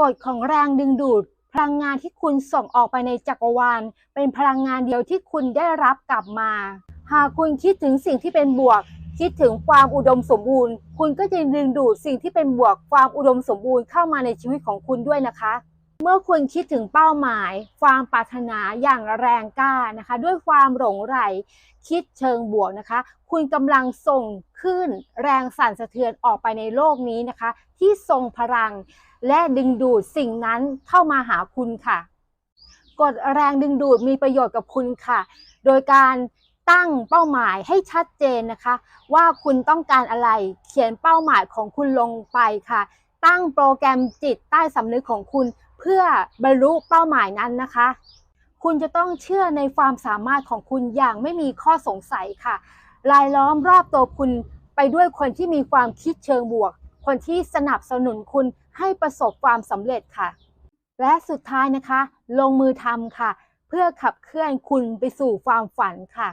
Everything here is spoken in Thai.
กฎของแรงดึงดูด พลังงานที่คุณส่งออกไปในจักรวาล เป็นพลังงานเดียวที่คุณได้รับกลับมา หากคุณคิดถึงสิ่งที่เป็นบวก คิดถึงความอุดมสมบูรณ์ คุณก็จะดึงดูดสิ่งที่เป็นบวกความอุดมสมบูรณ์เข้ามาในชีวิตของคุณด้วยนะคะเมื่อคุณคิดถึงเป้าหมาย ความปรารถนาอย่างแรงกล้านะคะ ด้วยความหลงใหลคิดเชิงบวกนะคะ คุณกำลังส่งขึ้นแรงสั่นสะเทือนออกไปในโลกนี้นะคะ ที่ทรงพลัง และดึงดูดสิ่งนั้นเข้ามาหาคุณค่ะ กฎแรงดึงดูดมีประโยชน์กับคุณค่ะ โดยการตั้งเป้าหมายให้ชัดเจนนะคะ ว่าคุณต้องการอะไรเขียนเป้าหมายของคุณลงไปค่ะ ตั้งโปรแกรมจิตใต้สำนึกของคุณ เพื่อบรรลุเป้าหมายนั้นนะคะ คุณจะต้องเชื่อในความสามารถของคุณอย่างไม่มีข้อสงสัยค่ะรายล้อมรอบตัวคุณไปด้วยคนที่มีความคิดเชิงบวก คนที่สนับสนุนคุณ ให้ประสบความสำเร็จค่ะ และสุดท้ายนะคะ ลงมือทำค่ะ เพื่อขับเคลื่อนคุณไปสู่ความฝันค่ะ